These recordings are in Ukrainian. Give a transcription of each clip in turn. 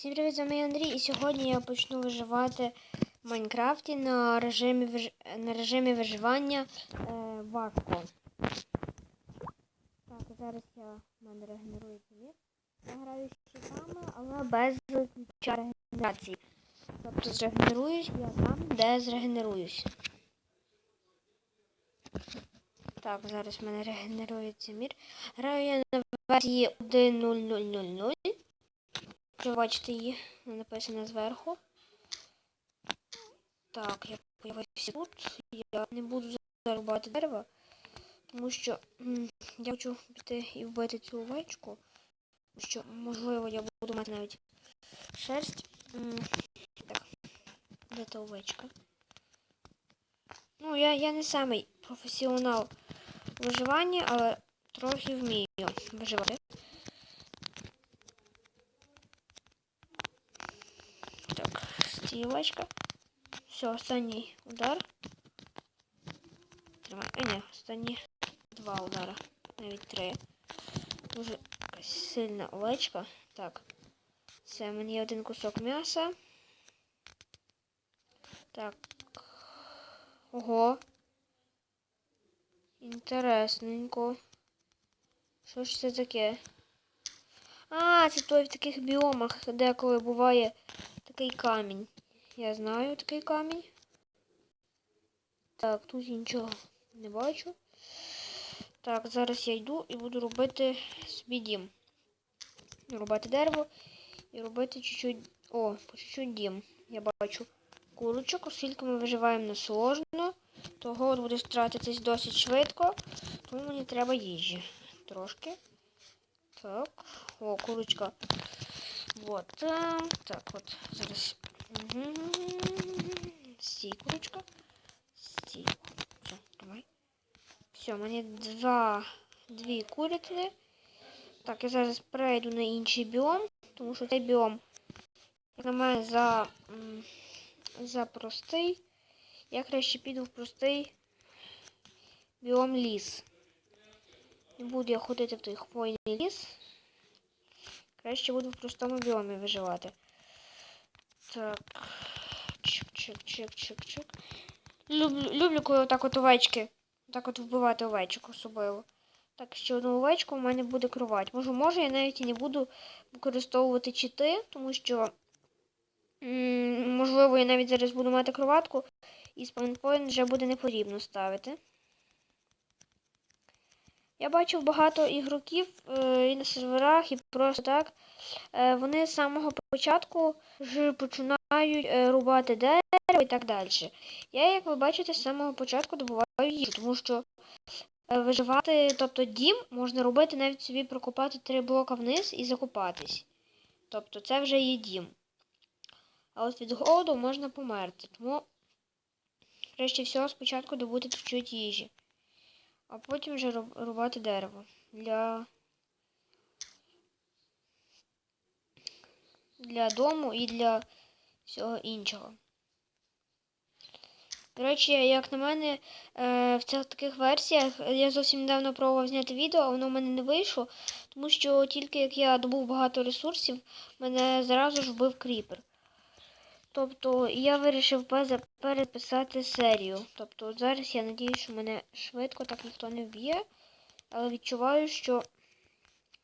Всім привіт, з вами Андрій, і сьогодні я почну виживати в Майнкрафті на режимі, на режимі виживання е, важко. Так, зараз я в мене регенерується мір. Я граю з щитами, але без регенерації. Тобто зрегенеруюсь я там, де зрегенеруюсь. Так, зараз в мене регенерується мір. Граю я на версії 1.0.0.0.0. Якщо бачите її, вона написана зверху. Так, я появився тут. Я не буду зарубати дерево, тому що я хочу піти і вбити цю овечку. Тому що, можливо, я буду мати навіть шерсть. Так, де та овечка? Ну, я, я не самий професіонал у виживанні, але трохи вмію виживати. Так, стілочка. Все, останній удар. Тримай. А, ні, останні два удара. Навіть три. Дуже сильна овечка. Так. Це мені один кусок м'яса. Так. Ого. Інтересненько. Що ж це таке? А, це той в таких біомах, деколи буває такий камінь. Я знаю такий камінь. Так, тут я нічого не бачу. Так, зараз я йду і буду робити собі дім. Рубати дерево і робити чуть-чуть. О, по чуть-чуть дім. Я бачу курочок, оскільки ми виживаємо не сложно. Того буде стратитись досить швидко, тому мені треба їжі. Трошки. Так. О, курочка. Вот. Так, так от. Зараз. Стій, курочка. Стій. Все, давай. Все, у мене два, дві курятини. Так, я зараз перейду на інший біом, тому що цей біом, на за, за простий. Я краще піду в простий біом ліс. Не буду я ходити в той хвойний ліс. Краще буду в простому біомі виживати. Так. Чик-чик-чик-чик-чик. Люблю, люблю, коли отак от овечки. Так от вбивати овечок особливо. Так, ще одну овечку у мене буде кровать. Може, може, я навіть і не буду використовувати чити, тому що, можливо, я навіть зараз буду мати кроватку, і спаунпоінт вже буде не потрібно ставити. Я бачив багато ігроків е, і на серверах, і просто так. Е, вони з самого початку ж починають е, рубати дерево і так далі. Я, як ви бачите, з самого початку добуваю їжу, тому що виживати, тобто дім, можна робити навіть собі прокопати три блока вниз і закопатись. Тобто це вже є дім. А от від голоду можна померти. Тому, краще всього, спочатку добути чуть-чуть їжі а потім вже рубати дерево для для дому і для всього іншого. До речі, як на мене, е, в цих таких версіях я зовсім недавно пробував зняти відео, а воно в мене не вийшло, тому що тільки як я добув багато ресурсів, мене зразу ж вбив кріпер. Тобто я вирішив переписати серію. Тобто зараз я надію, що мене швидко так ніхто не вб'є. Але відчуваю, що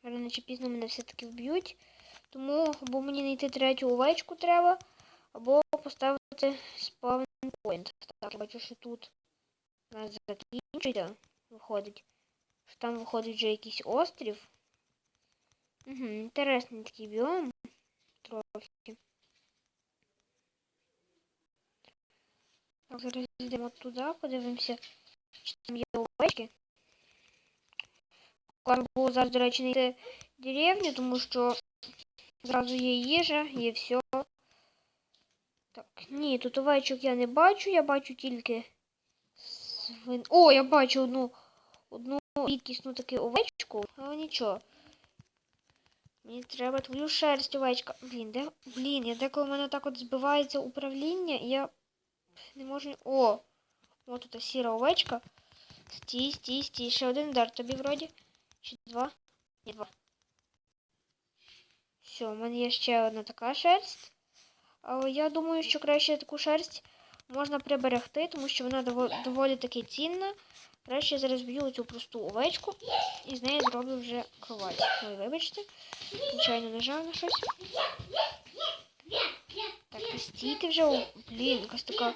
рано чи пізно мене все-таки вб'ють. Тому або мені знайти третю овечку треба, або поставити спавн-поінт. Так, я бачу, що тут у нас закінчується, виходить. Що там виходить вже якийсь острів. Угу, Інтересний такий біом. Трохи. Так, зараз йдемо туди, подивимося, чи там є овечки. Клас було зараз, до речі, знайти деревню, тому що зразу є їжа, є все. Так, ні, тут овечок я не бачу, я бачу тільки свин... О, я бачу одну одну рідкісну таку овечку, але нічого. Мені треба твою шерсть, овечка. Блін, де... Блін, я деколи в мене так от збивається управління, і я не можу... О! Ось тут сіра овечка. Стій, стій, стій. Ще один удар тобі вроді. Чи два? Ні, два. Все, у мене є ще одна така шерсть. Але я думаю, що краще таку шерсть можна приберегти, тому що вона дово- доволі таки цінна. Краще я зараз б'ю цю просту овечку і з неї зроблю вже кровать. Ой, вибачте, звичайно нажав на щось. Так, ти стійте вже. о, Блін, якась така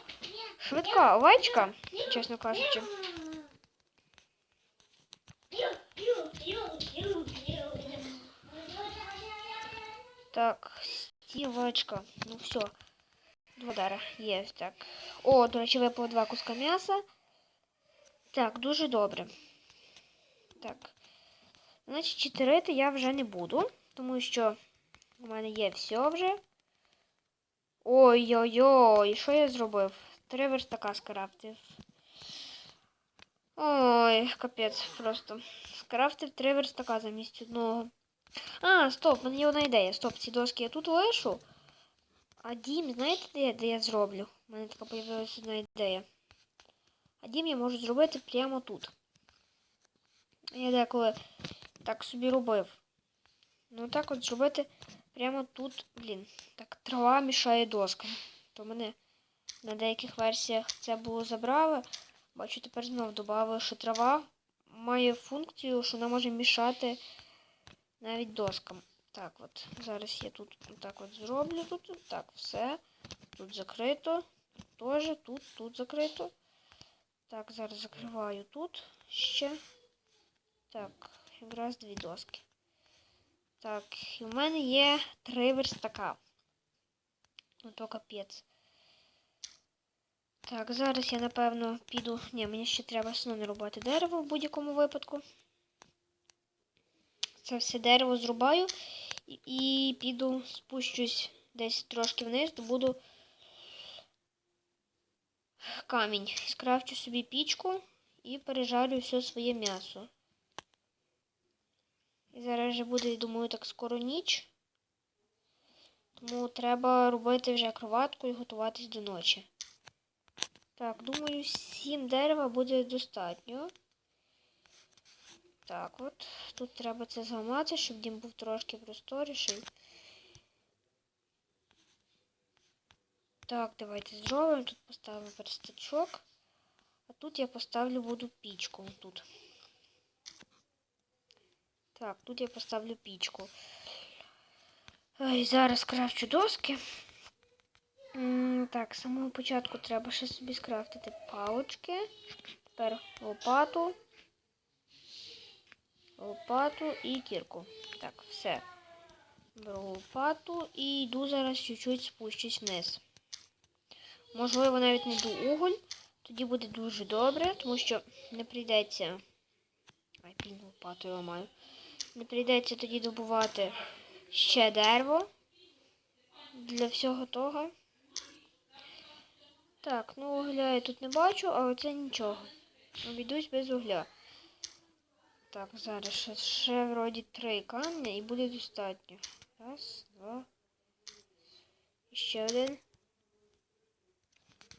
швидка овечка, чесно кажучи. Так, стівочка. Ну все. Два дара. Є так. О, до речі, випало два куска м'яса. Так, дуже добре. Так. Значить, читерити я вже не буду, тому що у мене є все вже. Ой-ой-ой, що я зробив? Три верстака скрафтив. Ой, капець, просто. Скрафтив три верстака замість одного. А, стоп, в мене є одна ідея. Стоп, ці доски я тут лишу. А дім, знаєте, де, де я зроблю? У мене така появилася одна ідея. А дім я можу зробити прямо тут. Я деколи так собі робив. Ну так от зробити прямо тут, блін, так трава мішає доскам. То мене на деяких версіях це було забрали. Бачу, тепер знов додали, що трава має функцію, що вона може мішати навіть доскам. Так от, зараз я тут так от зроблю тут. Так, все. Тут закрито. Теж, тут, тут закрито. Так, зараз закриваю тут ще. Так, якраз дві доски. Так, в мене є три верстака. Ну то капець. Так, зараз я напевно піду. Ні, мені ще треба одно рубати дерево в будь-якому випадку. Це все дерево зрубаю і, і піду, спущусь десь трошки вниз, добуду камінь. Скрафчу собі пічку і пережарю все своє м'ясо. І зараз вже буде, думаю, так скоро ніч. Тому треба робити вже кроватку і готуватись до ночі. Так, думаю, сім дерева буде достатньо. Так, от. Тут треба це зламати, щоб дім був трошки просторіший. Так, давайте зробимо. Тут поставимо верстачок. А тут я поставлю буду пічку. Тут. Так, тут я поставлю пічку. Ой, зараз крафчу доски. Так, з самого початку треба ще собі скрафтити палочки. Тепер лопату. Лопату і кірку. Так, все. Беру лопату і йду зараз чуть-чуть спущусь вниз. Можливо, навіть не йду уголь. Тоді буде дуже добре, тому що не прийдеться. Ай, блін, лопату я ламаю. Не прийдеться тоді добувати ще дерево для всього того. Так, ну угля я тут не бачу, але це нічого. Обійдусь без угля. Так, зараз ще, ще вроді три камня і буде достатньо. Раз, два. І ще один.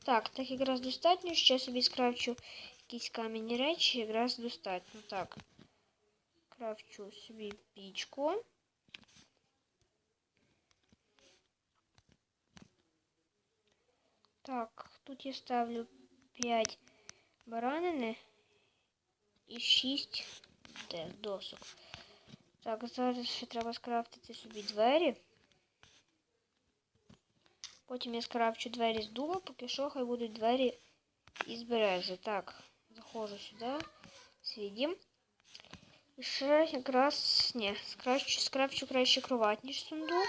Так, так якраз достатньо. Ще собі скрафчу якісь кам'яні речі, якраз достатньо. Так. Крафчу собі пічку. Так, тут я ставлю 5 баранини і 6 досок. Так, зараз ще треба скрафтити собі двері. Потім я скрафчу двері з дуба, поки що хай будуть двері із берези. Так, заходжу сюди, свій. Ще якраз, ні, скрафчу, скрафчу краще кровать, ніж сундук.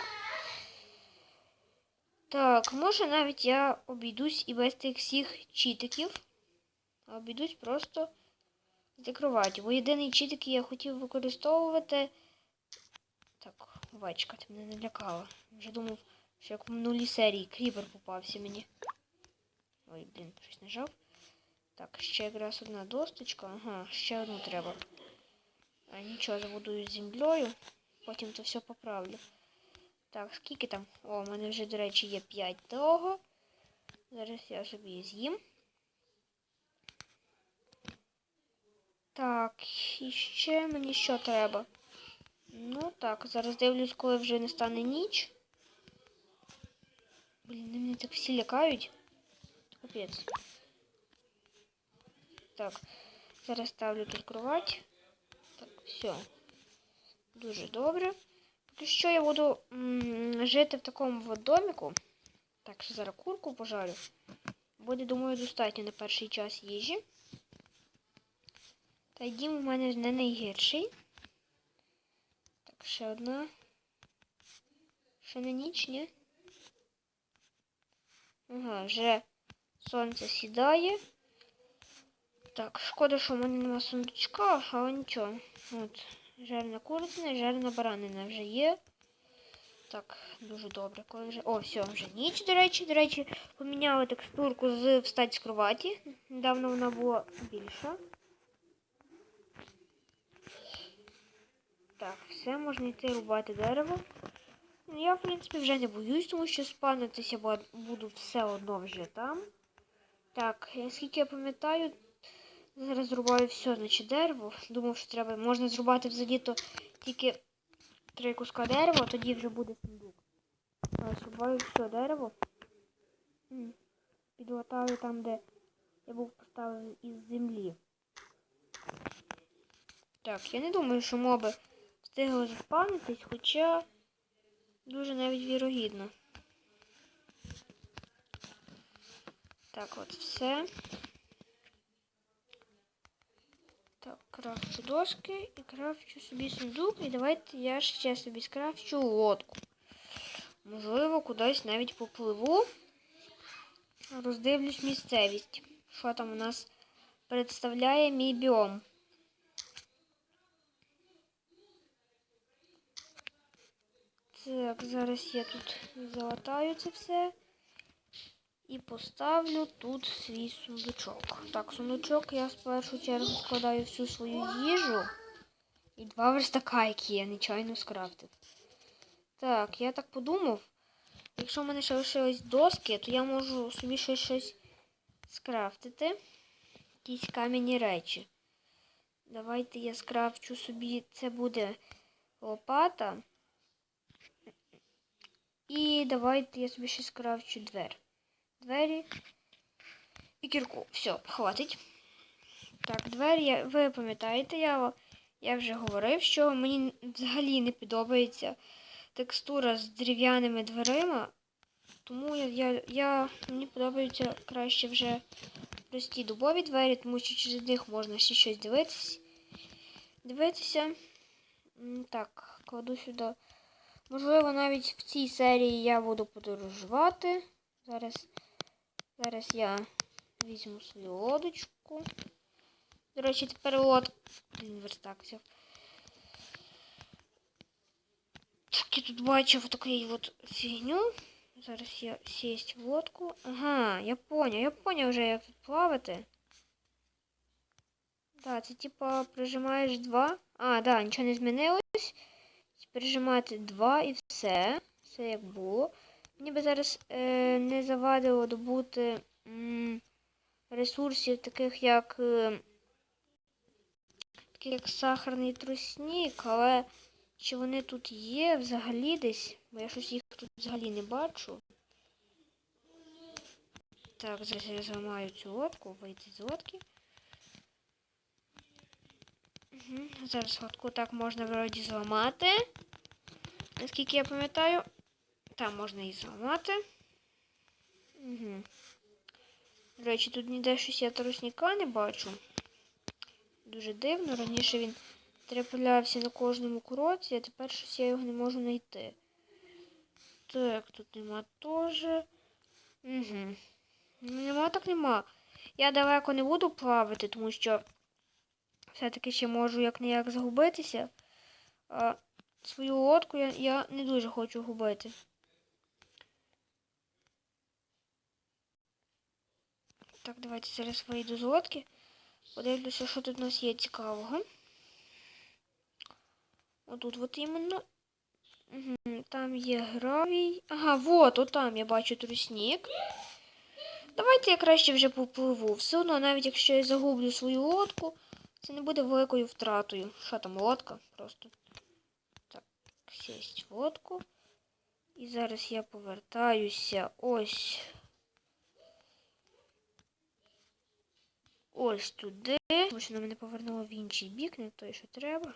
Так, може навіть я обійдусь і без тих всіх чітиків. А обійдусь просто з кроваті. Бо єдиний який я хотів використовувати. Так, овечка, ти мене налякала. Вже думав, що як в минулій серії кріпер попався мені. Ой, блін, щось нажав. Так, ще якраз одна досточка. Ага, ще одну треба. А нічого, забудую з землею. Потім це все поправлю. Так, скільки там? О, у мене вже, до речі, є 5 того. Зараз я собі з'їм. Так, і ще мені що треба? Ну так, зараз дивлюсь, коли вже не стане ніч. Блін, вони мене так всі лякають. Капець. Так, зараз ставлю тут кровать. Все. Дуже добре. Поки що я буду жити в такому от доміку. Так, що зараз курку пожарю. Буде, думаю, достатньо на перший час їжі. Та дім у мене не найгірший. Так, ще одна. Ще на ніч, ні? Ага, вже сонце сідає. Так, шкода, що в мене нема сундучка, але нічого. От, жарена куриця, жарена баранина вже є. Так, дуже добре. Коли вже... О, все, вже ніч, до речі, до речі, поміняли текстурку з встать з кроваті. Недавно вона була більша. Так, все, можна йти рубати дерево. Ну, Я, в принципі, вже не боюсь, тому що спавнитися буду все одно вже там. Так, наскільки я пам'ятаю, зараз зрубаю все, значить, дерево. Думав, що треба можна зрубати взагалі то тільки три куска дерева, тоді вже буде сундук. Зрубаю все дерево. Підлатаю там, де я був поставив із землі. Так, я не думаю, що моби встигли заспавнитись, хоча дуже навіть вірогідно. Так, от все. Так, крафчу доски і крафчу собі сундук. І давайте я ще собі скрафчу лодку. Можливо, кудись навіть попливу. Роздивлюсь місцевість. Що там у нас представляє мій біом. Так, зараз я тут залатаю це все. І поставлю тут свій сундучок. Так, сундучок я в першу чергу складаю всю свою їжу. І два верстака, які я нечайно скрафтив. Так, я так подумав. Якщо в мене ще лишились доски, то я можу собі ще щось скрафтити. Якісь кам'яні речі. Давайте я скрафчу собі, це буде лопата. І давайте я собі ще скрафчу двері. Двері і кірку. Все, хватить. Так, двері, я- ви пам'ятаєте, я, я вже говорив, що мені взагалі не подобається текстура з дерев'яними дверима. Тому я, я, я, мені подобаються краще вже прості дубові двері, тому що через них можна ще щось дивитись. Дивитися. Так, кладу сюди. Можливо, навіть в цій серії я буду подорожувати. Зараз, зараз я візьму свою лодочку. До речі, тепер лод... Блін, верстак взяв. Так, я тут бачив такий от фігню. Зараз я сість в лодку. Ага, я поняв, я поняв вже, як тут плавати. Так, це типа прижимаєш два. А, да, нічого не змінилось. Прижимати два і все. Все як було. Мені би зараз е, не завадило добути м, ресурсів, таких як е, таких як сахарний тростник, але чи вони тут є взагалі десь? Бо я щось їх тут взагалі не бачу. Так, зараз я зламаю цю лодку, вийти з лодки. Угу. Зараз лодку так можна вроді зламати. Наскільки я пам'ятаю, там можна і зламати. Угу. До речі, тут ніде щось я тростника не бачу. Дуже дивно. Раніше він траплявся на кожному кроці, а тепер щось я його не можу знайти. Так, тут нема теж. Угу. Нема так нема. Я далеко не буду плавати, тому що все-таки ще можу як не як загубитися. А свою лодку я, я не дуже хочу губити. Так, давайте зараз вийду з лодки. Подивлюся, що тут у нас є цікавого. Отут от іменно. Там є гравій. Ага, вот, отам я бачу трусник. Давайте я краще вже попливу. Все одно, навіть якщо я загублю свою лодку, це не буде великою втратою. Що там, лодка? Просто. Так, сість водку. І зараз я повертаюся ось. Ось туди. Тому що вона мене повернула в інший бік, не той, що треба.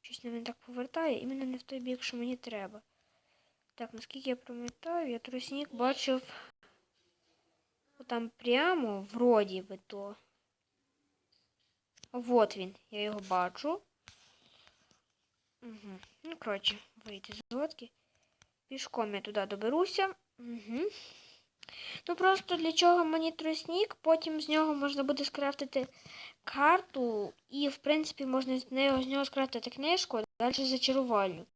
Щось на мене так повертає, іменно не в той бік, що мені треба. Так, наскільки я пам'ятаю, я тросник бачив там прямо, вроді би то. Вот він, я його бачу. Угу. Ну, коротше, вийти з лодки. Пішком я туди доберуся. Угу. Ну просто для чого мені тросник, потім з нього можна буде скрафтити карту, і, в принципі, можна з нього, з нього скрафтити книжку, а далі зачарувальню.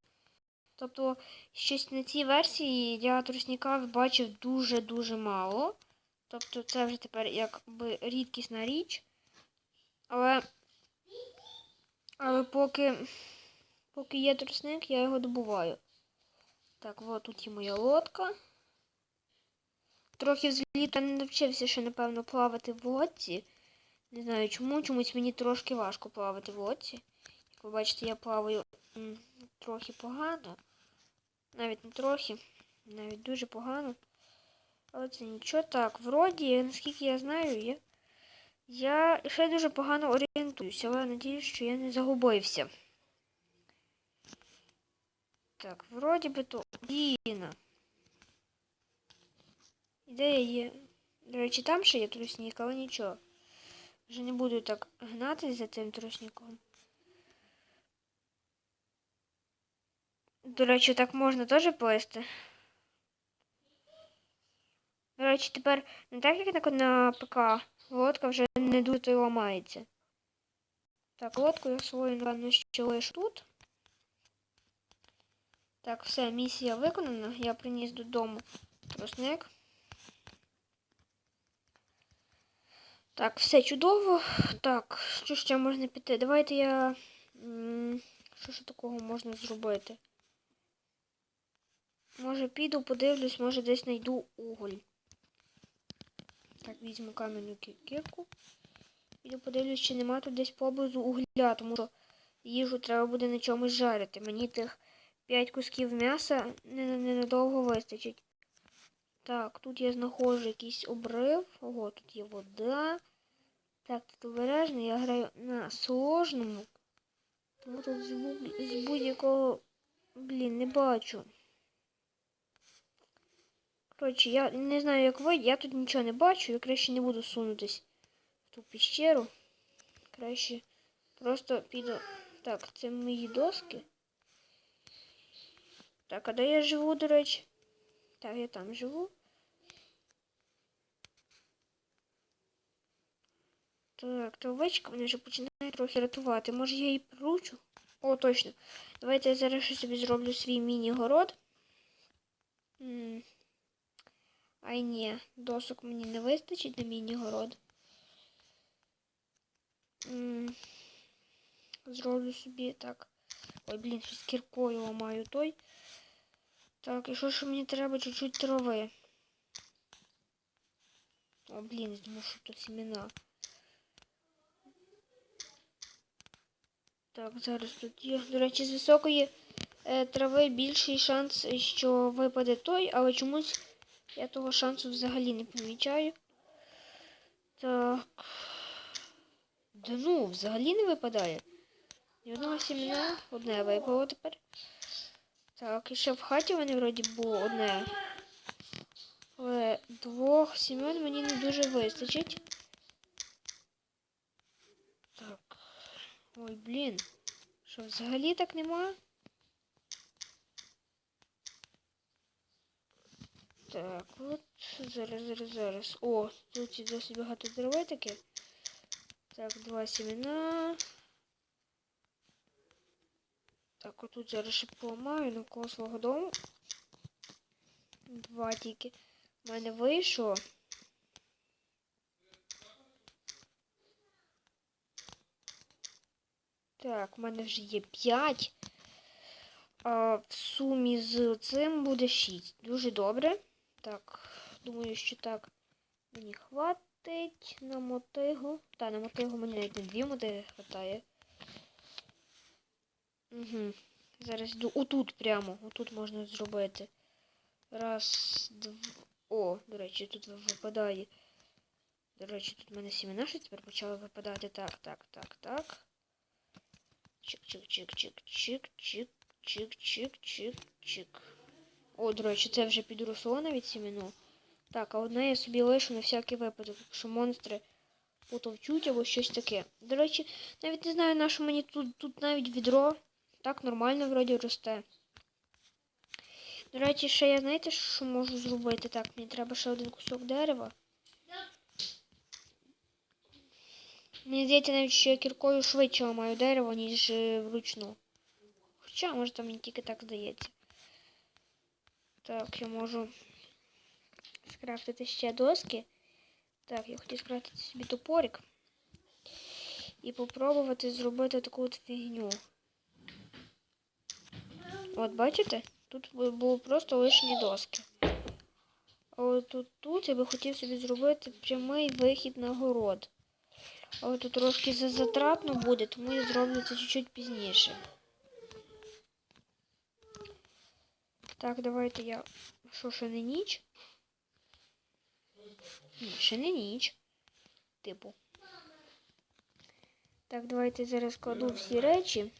Тобто, щось на цій версії я тросника бачив дуже-дуже мало. Тобто це вже тепер якби рідкісна річ. Але, але поки, поки є тросник, я його добуваю. Так, от тут є моя лодка. Трохи взліта не навчився ще, напевно, плавати в лодці. Не знаю чому, чомусь мені трошки важко плавати в лодці. Як ви бачите, я плаваю трохи погано. Навіть не трохи, навіть дуже погано. Але це нічого. Так, вроді, наскільки я знаю, я, я ще дуже погано орієнтуюся, але надіюсь, що я не загубився. Так, вроді би то Діна. Ідея є. До речі, там ще є трусник, але нічого. Вже не буду так гнатись за тим трусником. До речі, так можна теж плести. До речі, тепер не так, як на ПК, лодка вже не дуже ламається. Так, лодку я свою, напевно, ще лишу тут. Так, все, місія виконана. Я приніс додому тросник. Так, все чудово. Так, що ще можна піти? Давайте я. Що ж такого можна зробити? Може піду, подивлюсь, може десь знайду уголь. Так, візьму кам'яну кірку. Піду подивлюсь, чи нема тут десь поблизу угля, тому що їжу треба буде на чомусь жарити. Мені тих 5 кусків м'яса ненадовго вистачить. Так, тут я знаходжу якийсь обрив. Ого, тут є вода. Так, тут обережно, я граю на сложному. Тому тут з будь-якого, блін, не бачу. Коротше, я не знаю, як ви, я тут нічого не бачу, я краще не буду сунутись в ту піщеру. Краще просто піду. Так, це мої доски. Так, а де я живу, до речі? Так, я там живу. Так, то овечка мене вже починає трохи рятувати. Може я її приручу? О, точно. Давайте я зараз ще собі зроблю свій міні-город. Ай ні, досок мені не вистачить на міні-город. Зроблю собі так. Ой, блін, щось кіркою ламаю той. Так, і що ж мені треба чуть-чуть трави. О, блін, думаю, що тут семена. Так, зараз тут є. До речі, з високої е, трави більший шанс, що випаде той, але чомусь я того шансу взагалі не помічаю. Так. Да ну, взагалі не випадає. Ні одного сімена, одне випало тепер. Так, і ще в в мене вроді було одне. Але двох сімен мені не дуже вистачить. Так. Ой, блін. Що, взагалі так нема? Так, от зараз, зараз, зараз. О, тут досить багато деревей таке. Так, два сімена. Так, отут зараз ще поламаю навколо свого дому. Два тільки. У мене вийшло. Так, у мене вже є 5. А в сумі з цим буде 6. Дуже добре. Так, думаю, що так мені хватить на мотигу. Та, на мотигу мені навіть не дві мотиги хватає. Угу. Зараз йду. Отут прямо. Отут можна зробити. Раз, два. О, до речі, тут випадає. До речі, тут в мене сімена щось тепер почали випадати. Так, так, так, так. Чик-чик-чик-чик-чик-чик-чик-чик-чик. О, до речі, це вже підросло навіть сімено. Так, а одне я собі лишу на всякий випадок, якщо монстри потовчуть або щось таке. До речі, навіть не знаю, на що мені тут, тут навіть відро. Так нормально вроді росте. До речі, ще я знаєте, що можу зробити? Так, мені треба ще один кусок дерева. Мені здається, навіть що я кіркою швидше ламаю дерево, ніж е, вручну. Хоча, може, там мені тільки так здається. Так, я можу скрафтити ще доски. Так, я хотів скрафтити собі топорик. І попробувати зробити таку от фігню. От бачите? Тут бу- було просто лишні доски. А от тут, тут я би хотів собі зробити прямий вихід на город. Але тут трошки за- затратно буде, тому я зроблю це чуть-чуть пізніше. Так, давайте я. Що, ще не ніч? Ні, ще не ніч. Типу. Так, давайте зараз кладу всі речі.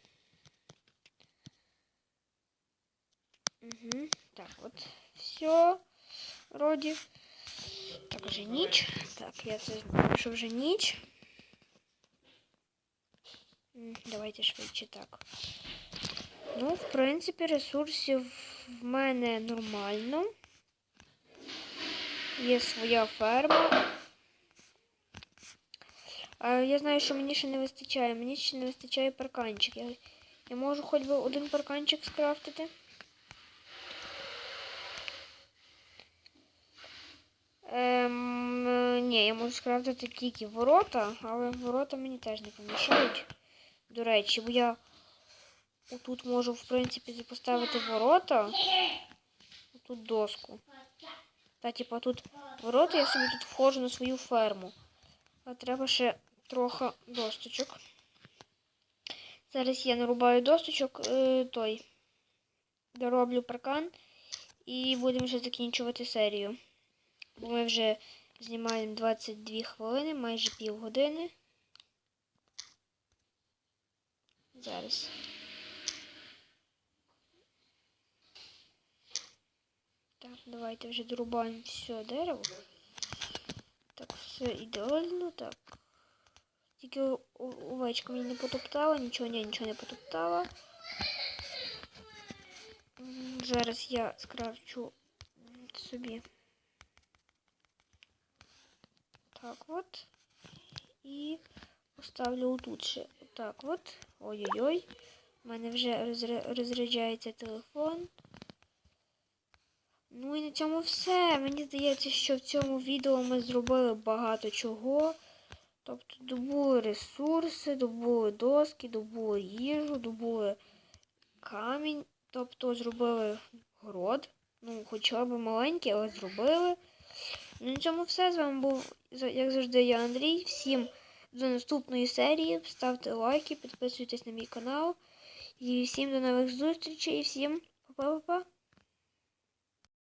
Угу. Так, от. Все. Вроді. Так, вже ніч. Так, я це що вже ніч. Давайте швидше так. Ну, в принципі, ресурсів в мене нормально. Є своя ферма. А я знаю, що мені ще не вистачає. Мені ще не вистачає парканчик. Я, я можу хоч би один парканчик скрафтити. Ем, ні, я можу скрафтити тільки ворота, але ворота мені теж не помішають. До речі, бо я отут можу, в принципі, поставити ворота. Тут доску. Та, типа, тут ворота, я собі тут входжу на свою ферму. А треба ще трохи досточок. Зараз я нарубаю досточок, е, той. Дороблю паркан і будемо вже закінчувати серію. Бо ми вже знімаємо 22 хвилини, майже півгодини. Зараз. Так, давайте вже дорубаємо все дерево. Так, все ідеально, так. Тільки овечка мені не потоптала, нічого, ні, нічого не потоптала. Зараз я скрафчу собі. Так от. І поставлю отут ще. Так от. Ой-ой-ой. У мене вже розряджається телефон. Ну і на цьому все. Мені здається, що в цьому відео ми зробили багато чого. Тобто добули ресурси, добули доски, добули їжу, добули камінь. Тобто зробили город. Ну, хоча б маленький, але зробили. На цьому все. З вами був, як завжди, я Андрій. Всім до наступної серії. Ставте лайки, підписуйтесь на мій канал. І всім до нових зустрічей. Всім па-па-па-па.